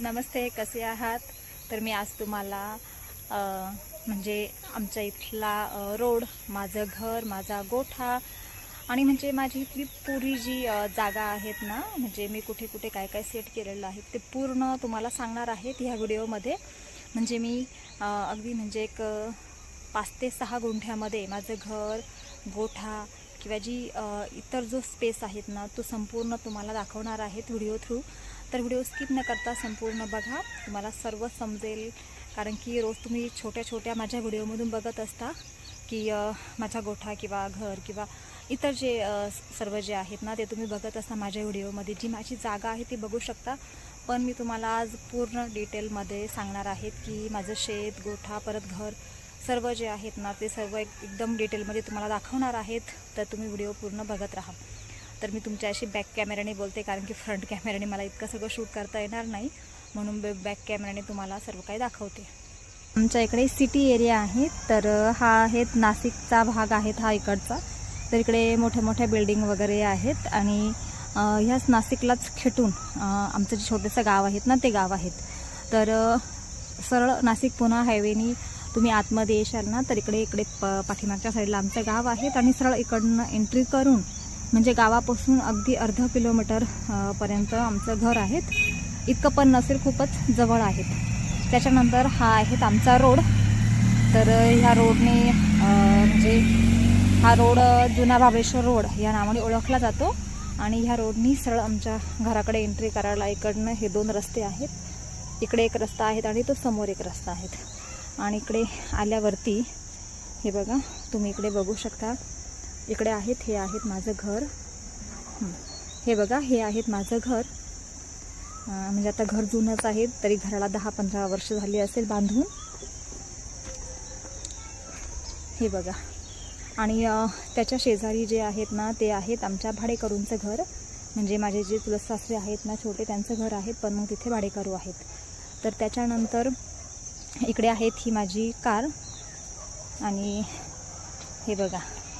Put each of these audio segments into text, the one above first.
नमस्ते कसे आहात? तर मी आज तुम्हाला म्हणजे आमच्या इथला रोड माझं घर माझा गोठा आणि म्हणजे माझी इथली पुरी जी जागा आहेत ना म्हणजे मी कुठे कुठे काय काय सेट केलेलं आहे ते पूर्ण तुम्हाला सांगणार आहेत ह्या व्हिडिओमध्ये. म्हणजे मी अगदी म्हणजे एक पाच ते सहा गुंठ्यामध्ये माझं घर गोठा किंवा जी इतर जो स्पेस आहेत ना तो संपूर्ण तुम्हाला दाखवणार आहेत व्हिडिओ थ्रू तर व्हिडिओ स्किप न करता संपूर्ण बघा. तुम्हाला सर्व समजेल. कारण की रोज तुम्ही छोट्या छोट्या माझ्या व्हिडिओमधून बघत असता की माझा गोठा किंवा घर किंवा इतर जे सर्व जे आहेत ना ते तुम्ही बघत असता माझ्या व्हिडिओमध्ये. जी माझी जागा आहे ती बघू शकता. पण मी तुम्हाला आज पूर्ण डिटेलमध्ये सांगणार आहेत की माझं शेत गोठा परत घर सर्व जे आहेत ना ते सर्व एक एकदम डिटेलमध्ये तुम्हाला दाखवणार आहेत. तर तुम्ही व्हिडिओ पूर्ण बघत राहा. तर मी तुमच्याशी बॅक कॅमेऱ्याने बोलते कारण की फ्रंट कॅमेऱ्याने मला इतकं सगळं शूट करता येणार नाही. म्हणून बॅक कॅमेऱ्याने तुम्हाला सर्व काही दाखवते. आमच्या इकडे सिटी एरिया आहे तर हा आहे नाशिकचा भाग आहेत हा इकडचा. तर इकडे मोठ्या मोठ्या बिल्डिंग वगैरे आहेत आणि ह्याच नाशिकलाच खेटून आमचं जे छोटंसं गाव आहेत ना ते गाव आहेत. तर सरळ नाशिक पुणा हायवेनी तुम्ही आतमध्ये येशाल ना तर इकडे इकडे प पाठीमागच्या साईडला आमचं गाव आहेत आणि सरळ इकडनं एंट्री करून म्हणजे गावापासून अगदी अर्धा किलोमीटर पर्यंत आमचं घर आहेत. इतकं पण नसेल खूपच जवळ आहेत. त्याच्यानंतर हा आहेत आमचा रोड. तर ह्या रोडने म्हणजे हा रोड जुना भावेश्वर रोड या नावाने ओळखला जातो. आणि ह्या रोडनी सरळ आमच्या घराकडे एंट्री करायला इकडनं हे दोन रस्ते आहेत. इकडे एक रस्ता आहेत आणि तो समोर एक रस्ता आहेत आणि इकडे आल्यावरती हे बघा तुम्ही इकडे बघू शकता. इकडे आहेत हे आहेत माझं घर. हे. बघा हे आहेत माझं घर. म्हणजे आता घर जुनंच आहे तरी घराला दहा पंधरा वर्ष झाली असेल बांधून. हे बघा. आणि त्याच्या शेजारी जे आहेत ना ते आहेत आमच्या भाडेकरूंचं घर. म्हणजे माझे जे चुलत सासरे आहेत ना छोटे त्यांचं घर आहेत पण मग तिथे भाडेकरू आहेत. तर त्याच्यानंतर इकडे आहेत ही माझी कार. आणि हे बघा.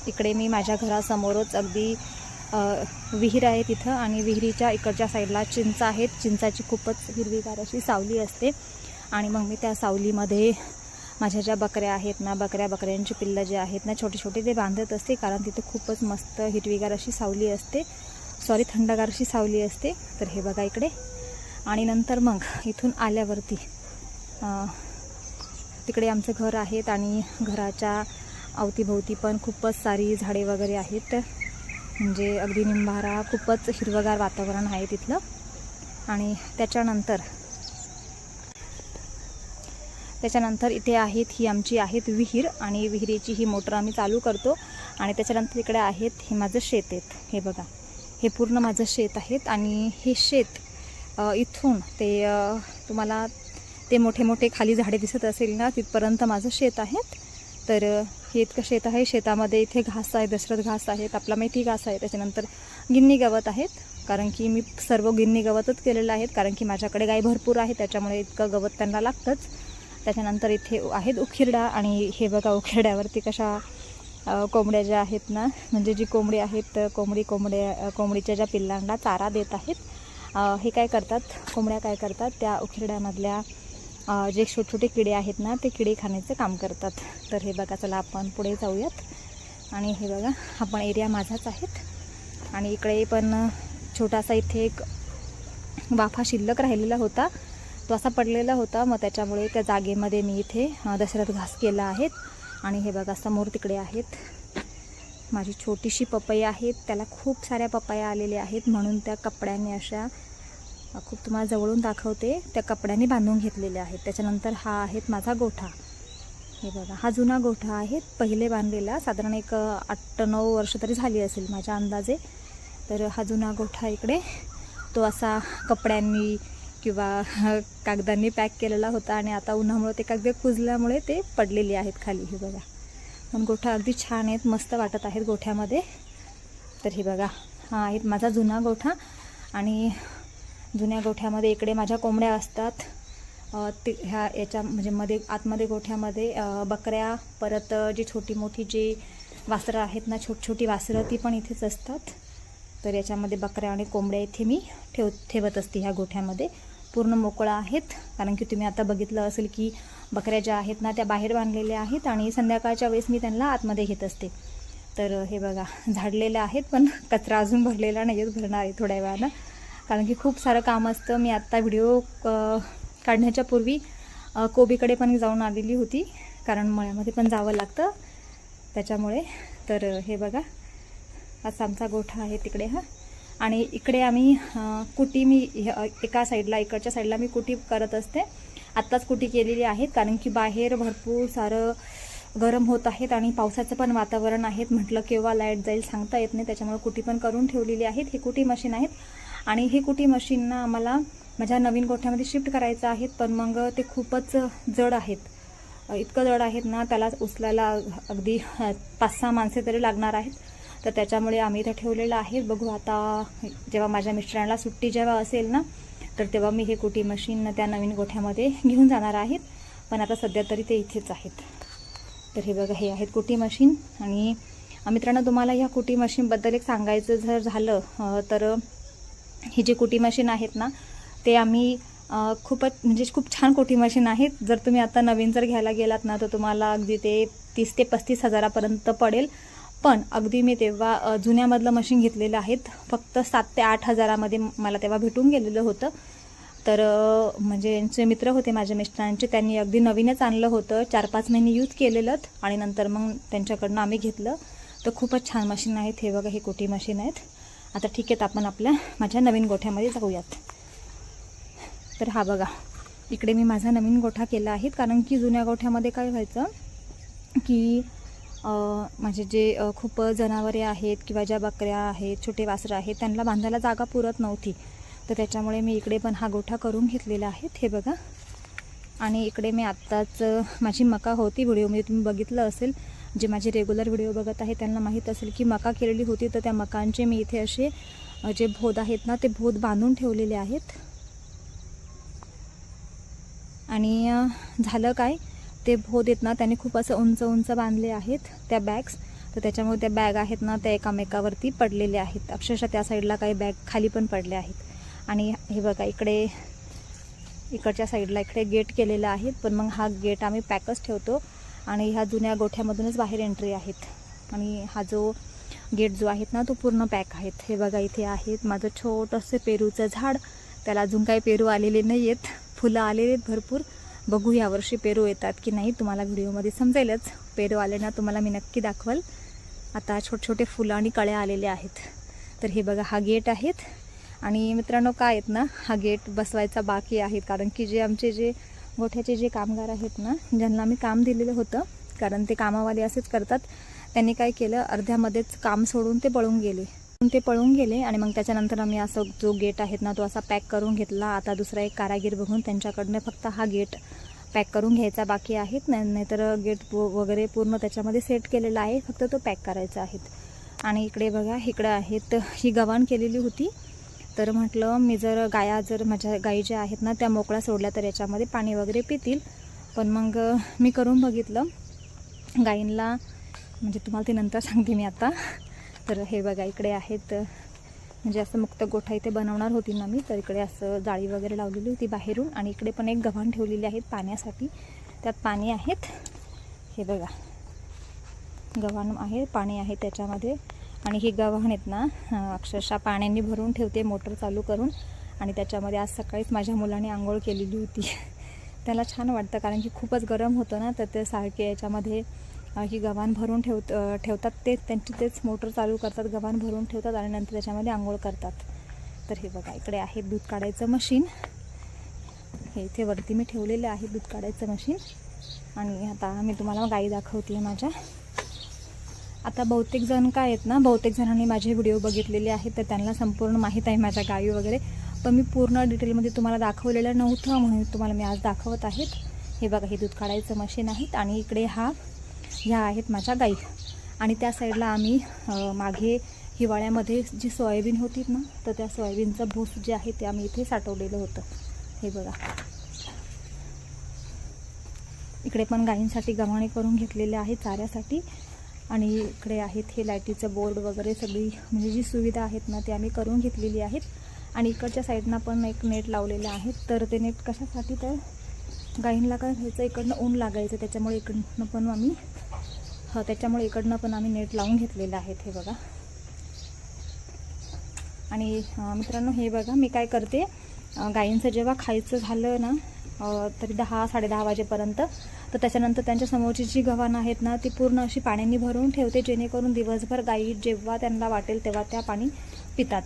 इकडे मी माझ्या घरासमोरच अगदी विहीर आहे तिथं आणि विहिरीच्या इकडच्या साईडला चिंच आहेत. चिंचाची खूपच हिरवीगार अशी सावली असते. आणि मग मी त्या सावलीमध्ये माझ्या ज्या बकऱ्या आहेत ना बकऱ्या बकऱ्यांची पिल्लं जे आहेत ना छोटे छोटे ते बांधत असते कारण तिथे खूपच मस्त हिरवीगार अशी सावली असते. सॉरी थंडगार अशी सावली असते. तर हे बघा इकडे. आणि नंतर मग इथून आल्यावरती तिकडे आमचं घर आहेत आणि घराच्या अवतीभोवती पण खूपच सारी झाडे वगैरे आहेत. म्हणजे अगदी निंबारा खूपच हिरवगार वातावरण आहे तिथलं. आणि त्याच्यानंतर त्याच्यानंतर इथे आहेत ही आमची आहेत विहीर आणि विहिरीची ही मोटर आम्ही चालू करतो. आणि त्याच्यानंतर इकडे आहेत हे माझं शेत आहेत. हे बघा हे पूर्ण माझं शेत आहेत. आणि हे शेत इथून ते तुम्हाला ते मोठे मोठे खाली झाडे दिसत असेल ना तिथपर्यंत माझं शेत आहेत. तर हे इतकं शेत आहे. शेतामध्ये इथे घास आहे दशरथ घास आहेत आपला मेथी घास आहे. त्याच्यानंतर गिन्नी गवत आहेत. कारण की मी सर्व गिन्नी गवतच केलेलं आहेत. कारण की माझ्याकडे गाय भरपूर आहे त्याच्यामुळे इतकं गवत त्यांना लागतंच. त्याच्यानंतर इथे आहेत उखिरडा आणि हे बघा उखिरड्यावरती कशा कोंबड्या ज्या आहेत ना म्हणजे जी कोंबडी आहेत तर कोंबडी कोंबड्या कोंबडीच्या ज्या पिल्लांना चारा देत आहेत. हे काय करतात? कोंबड्या काय करतात? त्या उखिरड्यामधल्या जे छोटे छोटे किडे आहेत ना ते किडे खाण्याचं काम करतात. तर हे बघा चला आपण पुढे जाऊयात. आणि हे बघा आपण एरिया माझाच आहेत. आणि इकडे पण छोटासा इथे एक वाफा शिल्लक राहिलेला होता. तो असा पडलेला होता. मग त्याच्यामुळे त्या जागेमध्ये मी इथे दशरथ घास केला आहेत. आणि हे बघा समोर तिकडे आहेत. माझी छोटीशी पपई आहेत. त्याला खूप साऱ्या पपया आलेल्या आहेत. म्हणून त्या कपड्याने अशा खूप तुम्हाला जवळून दाखवते. त्या कपड्याने बांधून घेतलेल्या आहेत. त्याच्यानंतर हा आहेत माझा गोठा. हे बघा हा जुना गोठा आहे. पहिले बांधलेला. साधारण एक आठ नऊ वर्ष तरी झाली असेल माझ्या अंदाजे. तर हा जुना गोठा इकडे. तो असा कपड्यांनी किंवा कागदांनी पॅक केलेला होता आणि आता उन्हामुळे ते कागद कुजल्यामुळे ते पडलेले आहेत खाली. हे बघा. पण गोठा अगदी छान आहेत. मस्त वाटत आहेत गोठ्यामध्ये. तर हे बघा हा आहेत माझा जुना गोठा. आणि जुन्या गोठ्यामध्ये इकडे माझ्या कोंबड्या असतात. ती ते ह्या याच्या म्हणजे मध्ये आतमध्ये गोठ्यामध्ये बकऱ्या परत जी छोटी मोठी जी वासरं आहेत ना छोटी छोटी वासरं ती पण इथेच असतात. तर याच्यामध्ये बकऱ्या आणि कोंबड्या इथे मी ठेव ठेवत असते ह्या गोठ्यामध्ये. पूर्ण मोकळा आहेत. कारण की तुम्ही आता बघितलं असेल की बकऱ्या ज्या आहेत ना त्या बाहेर बांधलेल्या आहेत आणि संध्याकाळच्या वेळेस मी त्यांना आतमध्ये घेत असते. तर हे बघा झाडलेल्या आहेत पण कचरा अजून भरलेला नाही आहेत भरणार आहे थोड्या वेळानं. कारण की खूप सारं काम असतं. मी आत्ता व्हिडिओ काढण्याच्या पूर्वी कोबीकडे पण जाऊन आलेली होती. कारण मळ्यामध्ये पण जावं लागतं. त्याच्यामुळे तर हे बघा. असा आमचा गोठा आहे तिकडे हा. आणि इकडे आम्ही कुटी मी ह्या- एका साईडला इकडच्या साईडला मी कुटी करत असते. आत्ताच कुटी केलेली आहेत कारण की बाहेर भरपूर सारं गरम होत आहेत आणि पावसाचं पण वातावरण आहेत म्हटलं केव्हा लाइट जाईल सांगता येत नाही. त्याच्यामुळे कुटी पण करून ठेवलेली आहेत. हे कुटी मशीन आहेत. आणि हे कुटी मशीन ना आम्हाला माझ्या नवीन गोठ्यामध्ये शिफ्ट करायचं आहेत पण मग ते खूपच जड आहेत. इतकं जड आहेत ना त्याला उचलायला अगदी पाच सहा माणसे तरी लागणार आहेत. तर त्याच्यामुळे आम्ही इथं ठेवलेलं आहे. बघू आता जेव्हा माझ्या मिस्टरांना सुट्टी जेव्हा असेल ना तर तेव्हा मी हे कुटी मशीन त्या नवीन गोठ्यामध्ये घेऊन जाणार आहेत. पण आता सध्या तरी ते इथेच आहेत. तर हे बघा हे आहेत कुटी मशीन आणि मित्रांनो तुम्हाला ह्या कुटी मशीनबद्दल एक सांगायचं जर झालं तर ही जी कुटी मशीन आहेत ना ते आम्ही खूपच म्हणजे खूप छान कोटी मशीन आहेत. जर तुम्ही आता नवीन जर घ्यायला गेलात ना तर तुम्हाला अगदी ते तीस ते पस्तीस हजारापर्यंत पडेल. पण अगदी मी तेव्हा जुन्यामधलं मशीन घेतलेलं आहेत. फक्त सात ते आठ हजारामध्ये मला तेव्हा भेटून गेलेलं होतं. तर म्हणजे यांचे मित्र होते माझ्या मिस्टरांचे त्यांनी अगदी नवीनच आणलं होतं. चार पाच महिने यूज केलेलं आणि नंतर मग त्यांच्याकडनं आम्ही घेतलं. तर खूपच छान मशीन आहेत. हे बघा हे कोटी मशीन आहेत. आता ठीक आहे आपण आपल्या माझ्या नवीन गोठ्यामध्ये जाऊयात. तर हा बघा इकडे मी माझा नवीन गोठा केला आहे कारण की जुन्या गोठ्यामध्ये काय व्हायचं की माझे जे खूप जनावरे आहेत किंवा ज्या बकऱ्या आहेत छोटे वासरं आहेत त्यांना बांधायला जागा पुरत नव्हती. तर त्याच्यामुळे मी इकडे पण हा गोठा करून घेतलेला आहे हे बघा. आणि इकडे मी आत्ताच माझी मका होती व्हिडिओमध्ये तुम्ही बघितलं असेल. जे माझे रेग्युलर व्हिडिओ बघत आहे त्यांना माहीत असेल की मका केलेली होती तर त्या मकांचे मी इथे असे जे भोद आहेत ना ते भोद बांधून ठेवलेले आहेत. आणि झालं काय? ते भोद आहेत ना त्याने खूप असं उंच उंच बांधले आहेत त्या बॅग्स तर त्याच्यामुळे त्या बॅग आहेत ना त्या एकामेकावरती पडलेल्या आहेत. अक्षरशः त्या साईडला काही बॅग खाली पण पडल्या आहेत. आणि हे बघा इकडे इकडच्या साईडला इकडे गेट केलेलं आहे पण मग हा गेट आम्ही पॅकच ठेवतो. आणि ह्या जुन्या गोठ्यामधूनच बाहेर एंट्री आहेत. आणि हा जो गेट जो आहेत ना तो पूर्ण पॅक आहेत. हे बघा इथे आहेत. माझं छोटंसं पेरूचं झाड. त्याला अजून काही पेरू आलेले नाही आहेत फुलं आलेले आहेत भरपूर. बघू यावर्षी पेरू येतात की नाही तुम्हाला व्हिडिओमध्ये समजेलच. पेरू आले ना तुम्हाला मी नक्की दाखवाल. आता छोटे छोटे फुलं आणि कळ्या आलेल्या आहेत. तर हे बघा हा गेट आहेत. आणि मित्रांनो काय आहेत ना हा गेट बसवायचा बाकी आहेत कारण की जे आमचे जे गोठ्याचे जे कामगार आहेत ना ज्यांना आम्ही काम दिलेलं होतं कारण ते कामावाले असेच करतात त्यांनी काय केलं अर्ध्यामध्येच काम सोडून ते पळून गेले. ते पळून गेले आणि मग त्याच्यानंतर आम्ही असं जो गेट आहेत ना तो असा पॅक करून घेतला. आता दुसरा एक कारागीर बघून त्यांच्याकडनं फक्त हा गेट पॅक करून घ्यायचा बाकी आहेत नाही नाहीतर गेट वगैरे पूर्ण त्याच्यामध्ये सेट केलेला आहे. फक्त तो पॅक करायचा आहे. आणि इकडे बघा इकडं आहेत ही गव्हाण केलेली होती. तर म्हटलं मी जर गाया जर माझ्या गायी ज्या आहेत ना त्या मोकळ्या सोडल्या तर याच्यामध्ये पाणी वगैरे पितील. पण मग मी करून बघितलं. गायींना म्हणजे तुम्हाला ते नंतर सांगते मी आता. तर हे बघा इकडे आहेत. म्हणजे असं मुक्त गोठा इथे बनवणार होती ना मी तर इकडे असं जाळी वगैरे लावलेली होती बाहेरून. आणि इकडे पण एक गव्हाण ठेवलेली आहेत पाण्यासाठी. त्यात पाणी आहेत. हे बघा. गव्हाण आहे पाणी आहे त्याच्यामध्ये. आणि ही गव्हाण आहेत ना अक्षरशः पाण्याने भरून ठेवते मोटर चालू करून. आणि त्याच्यामध्ये आज सकाळीच माझ्या मुलाने आंघोळ केलेली होती. त्याला छान वाटतं कारण की खूपच गरम होतं ना तर ते सारखे याच्यामध्ये ही गव्हाण भरून ठेव ठेवतात ते त्यांची तेच मोटर चालू करतात गव्हाण भरून ठेवतात आणि नंतर त्याच्यामध्ये आंघोळ करतात. तर हे बघा इकडे आहे दूध काढायचं मशीन. हे इथे वरती मी ठेवलेलं आहे दूध काढायचं मशीन. आणि आता मी तुम्हाला गाई दाखवते माझ्या. आता बहुतेक जण काय आहेत ना बहुतेक जणांनी माझे व्हिडिओ बघितलेले आहेत तर त्यांना संपूर्ण माहीत आहे माझ्या गायी वगैरे. पण मी पूर्ण डिटेलमध्ये तुम्हाला दाखवलेलं नव्हतं म्हणून तुम्हाला मी आज दाखवत आहेत. हे बघा हे दूध काढायचं मशीन आहेत आणि इकडे हा ह्या आहेत माझ्या गाई. आणि त्या साईडला आम्ही मागे हिवाळ्यामध्ये जी सोयाबीन होती ना तर त्या सोयाबीनचं भूस जे आहे ते आम्ही इथे साठवलेलं होतं. हे बघा. इकडे पण गायींसाठी गव्हाणे करून घेतलेले आहे चाऱ्यासाठी. आणि इकडे आहेत हे लाईटीचं बोर्ड वगैरे सगळी म्हणजे जी सुविधा आहेत ना ती आम्ही करून घेतलेली आहेत. आणि इकडच्या साईडनं पण एक नेट लावलेलं आहे. तर ते नेट कशासाठी तर गाईंना काय घ्यायचं इकडनं ऊन लागायचं त्याच्यामुळे इकडनं पण आम्ही हो त्याच्यामुळे इकडनं पण आम्ही नेट लावून घेतलेलं आहेत हे बघा. आणि मित्रांनो हे बघा मी काय करते गाईंचं जेव्हा खायचं झालं ना तरी दहा साडेदहा वाजेपर्यंत तर त्याच्यानंतर त्यांच्या समोरची जी गव्हाण आहेत ना ती पूर्ण अशी पाण्याने भरून ठेवते जेणेकरून दिवसभर गाई जेव्हा त्यांना वाटेल तेव्हा त्या पाणी पितात.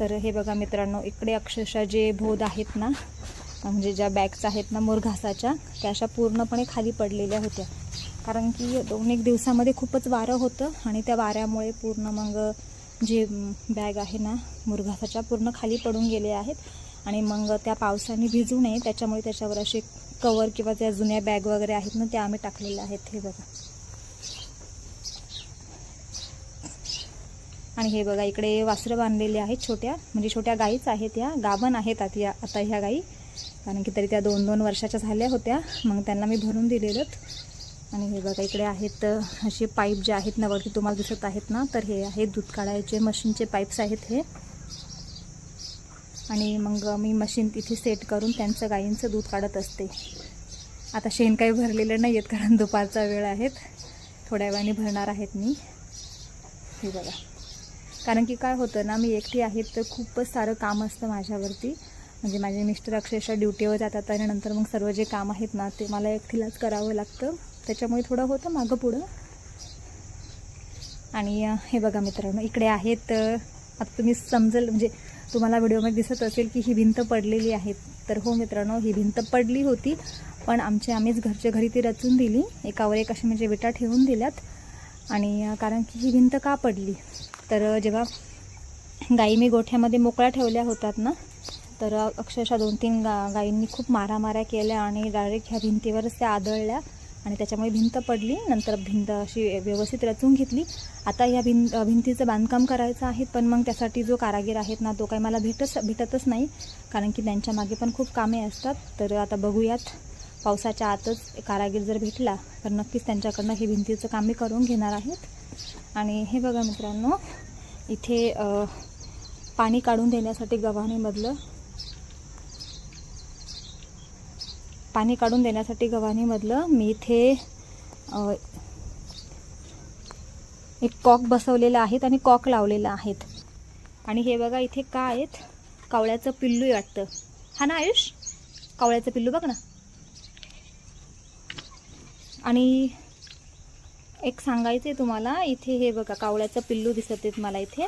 तर हे बघा मित्रांनो इकडे अक्षरशः जे भोद आहेत ना म्हणजे ज्या बॅग्स आहेत ना मोरघासाच्या त्या अशा पूर्णपणे खाली पडलेल्या होत्या. कारण की दोन एक दिवसामध्ये खूपच वारं होतं आणि त्या वाऱ्यामुळे पूर्ण मग जे बॅग आहे ना मुरघासाच्या पूर्ण खाली पडून गेले आहेत. आणि मग त्या पावसाने भिजू नये त्याच्यामुळे त्याच्यावर असे कवर किंवा त्या जुन्या बॅग वगैरे आहेत ना त्या आम्ही टाकलेल्या आहेत हे बघा. आणि हे बघा इकडे वासरं बांधलेले आहेत छोट्या म्हणजे छोट्या गाईच आहेत या गाभण आहेत आता या आता ह्या गाई. कारण की तरी त्या दोन दोन वर्षाच्या झाल्या होत्या मग त्यांना मी भरून दिलेलं आणि हे बघा इकडे आहेत असे पाईप जे आहेत ना वरती तुम्हाला दिसत आहेत ना तर हे आहेत दूध काढायचे मशीनचे पाईप्स आहेत हे. आणि मग मी मशीन तिथे सेट करून त्यांचं गाईंचं दूध काढत असते. आता शेण काही भरलेलं नाही आहेत कारण दुपारचा वेळ आहेत. थोड्या वेळाने भरणार आहेत मी. हे बघा. कारण की काय होतं ना मी एकटी आहे तर खूपच सारं काम असतं माझ्यावरती. म्हणजे माझे मिस्टर अक्षरशः ड्युटीवर जातात आणि नंतर मग सर्व जे काम आहेत ना ते मला एकटीलाच करावं लागतं. त्याच्यामुळे थोडं होतं मागं पुढं. आणि हे बघा मित्रांनो इकडे आहेत आता तुम्ही समजेल म्हणजे तुम्हाला व्हिडिओमध्ये दिसत असेल की ही भिंत पडलेली आहे तर हो मित्रांनो ही भिंत पडली होती पण आमच्या आम्हीच घरच्या घरी ती रचून दिली. एकावर एक अशी म्हणजे विटा ठेवून दिल्यात. आणि कारण की ही भिंत का पडली? तर जेव्हा गाई मी गोठ्यामध्ये मोकळ्या ठेवल्या होतात ना तर अक्षरशः दोन तीन गा गायींनी खूप मारामाऱ्या केल्या आणि डायरेक्ट ह्या भिंतीवरच त्या आदळल्या. आणि त्याच्यामुळे भिंत पडली. नंतर भिंत अशी व्यवस्थित रचून घेतली. आता या भिं भिंतीचं बांधकाम करायचं आहे पण मग त्यासाठी जो कारागीर आहेत ना तो काही मला भेटच भेटतच नाही. कारण की त्यांच्या मागे पण खूप कामे असतात. तर आता बघूयात. पावसाच्या आतच कारागीर जर भेटला तर नक्कीच त्यांच्याकडनं हे भिंतीचं काम मी करून घेणार आहेत. आणि हे बघा मित्रांनो इथे पाणी काढून देण्यासाठी गव्हाणीमधलं पाणी काढून देण्यासाठी गव्हाणीमधलं मी इथे एक कॉक बसवलेलं आहेत आणि कॉक लावलेलं आहेत. आणि हे बघा इथे काय आहेत? कावळ्याचं पिल्लू वाटतं. हा ना आयुष? कावळ्याचं पिल्लू बघ ना. आणि एक सांगायचं आहे तुम्हाला इथे हे बघा कावळ्याचं पिल्लू दिसत आहेत मला इथे.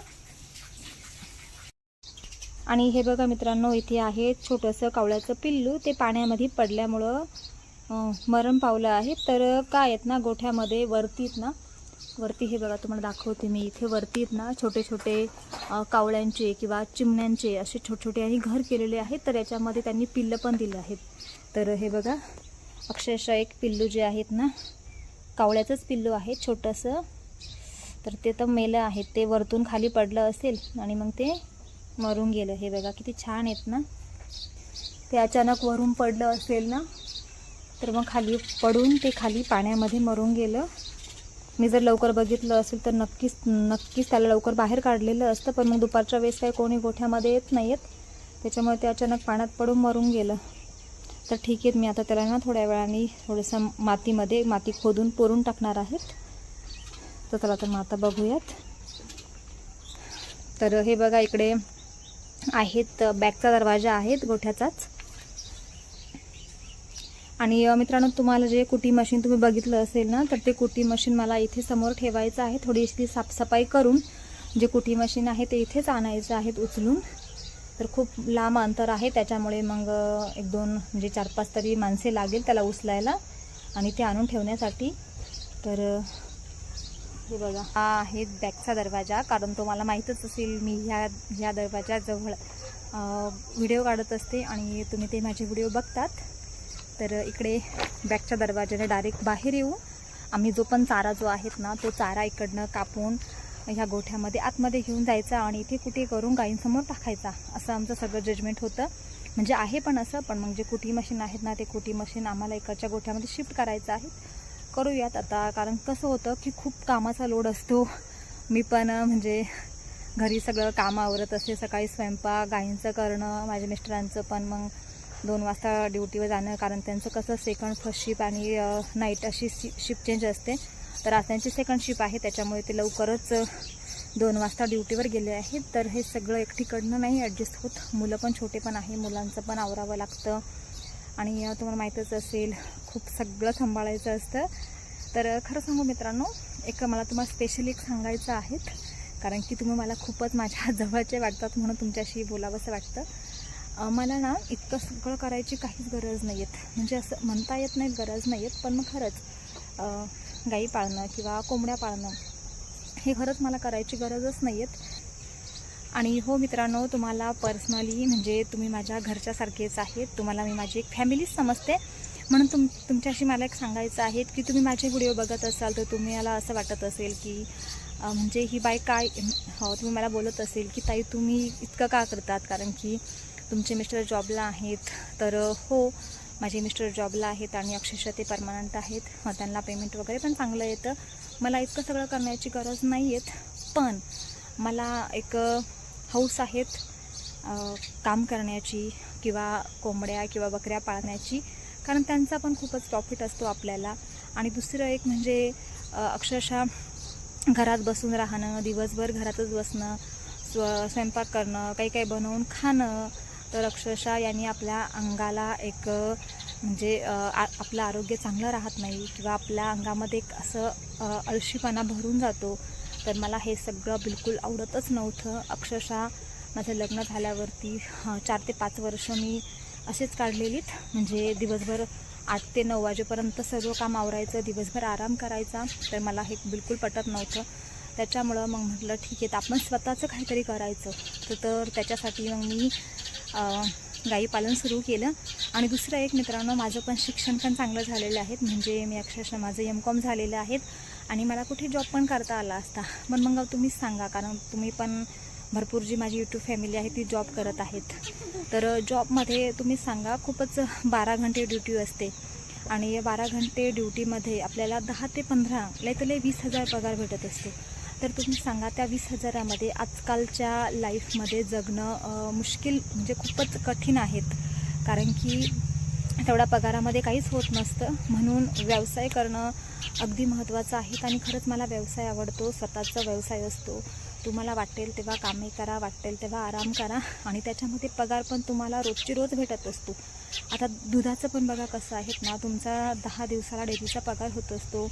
आणि हे बघा मित्रांनो इथे आहे छोटंसं कावळ्याचं पिल्लू. ते पाण्यामध्ये पडल्यामुळं मरण पावलं आहे तर काय आहेत ना गोठ्यामध्ये वरतीत ना वरती हे बघा तुम्हाला दाखवते मी. इथे वरती आहेत ना छोटे छोटे कावळ्यांचे किंवा चिमण्यांचे असे छोटे छोटे आणि घर केलेले आहेत. तर याच्यामध्ये त्यांनी पिल्लं पण दिले आहेत. तर हे बघा अक्षरशः एक पिल्लू जे आहेत ना कावळ्याचंच पिल्लू आहे छोटंसं. तर ते तर मेलं आहे ते वरतून खाली पडलं असेल आणि मग ते मरून गेलं. हे बघा किती छान आहेत ना? ते अचानक वरून पडलं असेल ना तर मग खाली पडून ते खाली पाण्यामध्ये मरून गेलं. मी जर लवकर बघितलं असेल तर नक्कीच नक्कीच त्याला लवकर बाहेर काढलेलं असतं पण मग दुपारच्या वेळेस काही कोणी गोठ्यामध्ये येत नाही आहेत त्याच्यामुळे ते अचानक पाण्यात पडून मरून गेलं. तर ठीक आहे मी आता त्याला ना थोड्या वेळाने थोडंसं मातीमध्ये माती खोदून पुरून टाकणार आहेत. तर त्याला तर मग आता बघूयात. तर हे बघा इकडे आहेत बॅगचा दरवाजा आहेत गोठ्याचाच. आणि मित्रांनो तुम्हाला जे कुटी मशीन तुम्ही बघितलं असेल ना तर ते कुटी मशीन मला इथे समोर ठेवायचं आहे. थोडीशी साफसफाई करून जे कुटी मशीन आहे ते इथेच आणायचं आहेत उचलून. तर खूप लांब अंतर आहे त्याच्यामुळे मग एक दोन म्हणजे चार पाच तरी माणसे लागेल त्याला उचलायला आणि ते आणून ठेवण्यासाठी. तर हे बघा. हा आहे बॅगचा दरवाजा. कारण तुम्हाला माहीतच असेल मी ह्या ह्या दरवाजाजवळ व्हिडिओ काढत असते आणि तुम्ही ते माझे व्हिडिओ बघतात. तर इकडे बॅगच्या दरवाजाने डायरेक्ट बाहेर येऊ. आम्ही जो पण चारा जो आहेत ना तो चारा इकडनं कापून ह्या गोठ्यामध्ये आतमध्ये घेऊन जायचा आणि इथे कुठे करून गायींसमोर टाकायचा असं आमचं सगळं जजमेंट होतं. म्हणजे आहे पण असं पण मग जे कुटी मशीन आहेत ना ते कुटी मशीन आम्हाला इकडच्या गोठ्यामध्ये शिफ्ट करायचं आहे. करूयात आता कारण कसं होतं की खूप कामाचा लोड असतो. मी पण म्हणजे घरी सगळं काम आवरत असते सकाळी स्वयंपाक गाईंचं करणं माझ्या मिस्टरांचं पण मग दोन वाजता ड्युटीवर जाणं कारण त्यांचं कसं सेकंड फर्स्ट शिप आणि नाईट अशी शिप चेंज असते. तर आज त्यांची सेकंड शिप आहे त्याच्यामुळे ते लवकरच दोन वाजता ड्युटीवर गेले आहेत. तर हे सगळं एकटीकडनं नाही ॲडजस्ट होत. मुलं पण छोटे पण आहे मुलांचं पण आवरावं लागतं. आणि तुम्हाला माहीतच असेल खूप सगळं सांभाळायचं असतं. तर खरं सांगू मित्रांनो एक मला तुम्हाला स्पेशली एक सांगायचं आहेत कारण की तुम्ही मला खूपच माझ्या जवळचे वाटतात म्हणून तुमच्याशी बोलावंसं वाटतं. मला ना इतकं सगळं करायची काहीच गरज नाही आहेत म्हणजे असं म्हणता येत नाही गरज नाही आहेत पण मग खरंच गाई पाळणं किंवा कोंबड्या पाळणं हे खरंच मला करायची गरजच नाही आहेत आणि हो मित्रांनो तुम्हाला पर्सनली म्हणजे तुम्ही माझ्या घरच्यासारखेच आहेत. तुम्हाला मी माझी एक फॅमिलीच समजते. म्हणून तुम तुमच्याशी मला एक सांगायचं आहे की तुम्ही माझे व्हिडिओ बघत असाल तर तुम्हाला असं वाटत असेल की म्हणजे ही बाई काय हो तुम्ही मला बोलत असेल की ताई तुम्ही इतकं का करतात? कारण की तुमचे मिस्टर जॉबला आहेत. तर हो माझे मिस्टर जॉबला आहेत आणि अक्षरशः ते परमनंट आहेत. हो, त्यांना पेमेंट वगैरे पण चांगलं येतं. मला इतकं सगळं करण्याची गरज नाही आहेत पण मला एक हौस आहेत काम करण्याची किंवा कोंबड्या किंवा बकऱ्या पाळण्याची कारण त्यांचा पण खूपच प्रॉफिट असतो आपल्याला. आणि दुसरं एक म्हणजे अक्षरशः घरात बसून राहणं दिवसभर घरातच बसणं स्व स्वयंपाक करणं काही काही बनवून खाणं तर अक्षरशः यांनी आपल्या अंगाला एक म्हणजे आ- आपलं आरोग्य चांगलं राहत नाही किंवा आपल्या अंगामध्ये एक असं अळशीपणा भरून जातो. तर मला हे सगळं बिलकुल आवडतच नव्हतं. अक्षरशः माझं लग्न झाल्यावरती चार ते पाच वर्ष मी असेच काढलेलीत. म्हणजे दिवसभर आठ ते नऊ वाजेपर्यंत सर्व काम आवरायचं दिवसभर आराम करायचा. तर मला हे बिलकुल पटत नव्हतं. त्याच्यामुळं मग म्हटलं ठीक आहे तर आपण स्वतःचं काहीतरी करायचं. तर तर त्याच्यासाठी मग मी गाई पालन सुरू केलं. आणि दुसरं एक मित्रांनो माझं पण शिक्षण पण चांगलं झालेलं आहे. म्हणजे मी अक्षरशः माझं एम कॉम झालेलं आहेत आणि मला कुठे जॉब पण करता आला असता. पण मग तुम्हीच सांगा कारण तुम्ही पण भरपूर जी माझी यूट्यूब फॅमिली आहे ती जॉब करत आहेत. तर जॉबमध्ये तुम्ही सांगा खूपच बारा घंटे ड्युटी असते. आणि या बारा घंटे ड्युटीमध्ये आपल्याला दहा ते पंधरा लय तर लय वीस हजार पगार भेटत असते. तर तुम्ही सांगा त्या वीस हजारामध्ये आजकालच्या लाईफमध्ये जगणं मुश्किल म्हणजे खूपच कठीण आहेत. कारण की तेवढ्या पगारामध्ये काहीच होत नसतं. म्हणून व्यवसाय करणं अगदी महत्त्वाचं आहे. आणि खरंच मला व्यवसाय आवडतो स्वतःचा व्यवसाय असतो. तुम्हाला वाटेल तेव्हा कामे करा वाटेल तेव्हा आराम करा. आणि त्याच्यामध्ये पगार पण तुम्हाला रोजची रोज भेटत असतो. आता दुधाचं पण बघा कसं आहेत ना तुमचा दहा दिवसाला डेलीचा पगार होत असतो.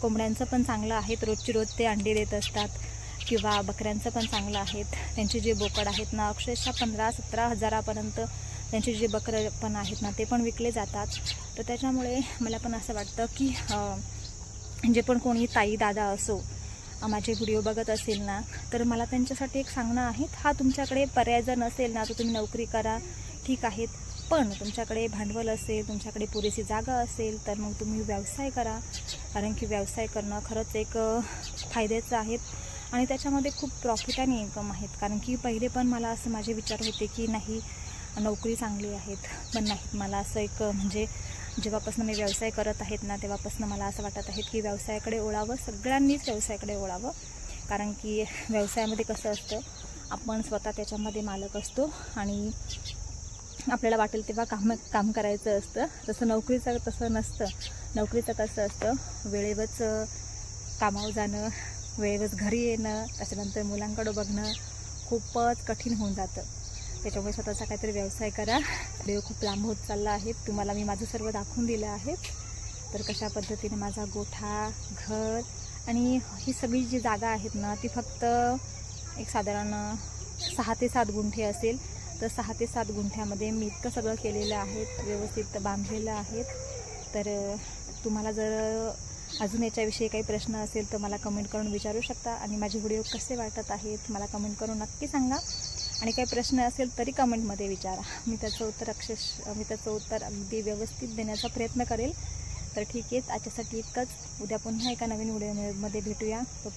कोंबड्यांचं पण चांगलं आहेत रोजची रोज ते अंडी देत असतात. किंवा बकऱ्यांचं पण चांगलं आहेत. त्यांचे जे बोकड आहेत ना अक्षरशः पंधरा सतरा हजारापर्यंत त्यांचे जे बकरं पण आहेत ना ते पण विकले जातात. तर त्याच्यामुळे मला पण असं वाटतं की जे पण कोणी ताई दादा असो माझे व्हिडिओ बघत असेल ना तर मला त्यांच्यासाठी एक सांगणं आहे हा तुमच्याकडे पर्याय जर नसेल ना तर तुम्ही नोकरी करा ठीक आहेत पण तुमच्याकडे भांडवल असेल तुमच्याकडे पुरेशी जागा असेल तर मग तुम्ही व्यवसाय करा. कारण की व्यवसाय करणं खरंच एक फायद्याचं आहे. आणि त्याच्यामध्ये खूप प्रॉफिट आणि इन्कम आहेत. कारण की पहिले पण मला असं माझे विचार होते की नाही नोकरी चांगली आहेत पण नाही मला असं एक म्हणजे जेव्हापासून मी व्यवसाय करत आहेत ना तेव्हापासून मला असं वाटत आहे की व्यवसायाकडे ओळावं सगळ्यांनीच व्यवसायाकडे ओळावं कारण की व्यवसायामध्ये कसं असतं आपण स्वतः त्याच्यामध्ये मालक असतो आणि आपल्याला वाटेल तेव्हा काम काम करायचं असतं. तसं नोकरीचं तसं नसतं. नोकरीचं कसं असतं वेळेवरच कामावर जाणं वेळेवरच घरी येणं त्याच्यानंतर मुलांकडं बघणं खूपच कठीण होऊन जातं. त्याच्यामुळे स्वतःचा काहीतरी व्यवसाय करा. व्हिडिओ खूप लांब होत चालला आहे. तुम्हाला मी माझं सर्व दाखवून दिलं आहे. तर कशा पद्धतीने माझा गोठा घर आणि ही सगळी जी जागा आहेत ना ती फक्त एक साधारण सहा ते सात गुंठे असेल. तर सहा ते सात गुंठ्यामध्ये मी इतकं सगळं केलेलं आहे व्यवस्थित बांधलेलं आहे. तर तुम्हाला जर अजून याच्याविषयी काही प्रश्न असेल तर मला कमेंट करून विचारू शकता. आणि माझे व्हिडिओ कसे वाटत आहेत मला कमेंट करून नक्की सांगा. आणि काही प्रश्न असेल तरी कमेंटमध्ये विचारा. मी त्याचं उत्तर अक्षश मी त्याचं उत्तर अगदी व्यवस्थित देण्याचा प्रयत्न करेल. तर ठीक आहे आजच्यासाठी इतकंच. उद्या पुन्हा एका नवीन व्हिडिओमध्ये भेटूया. तो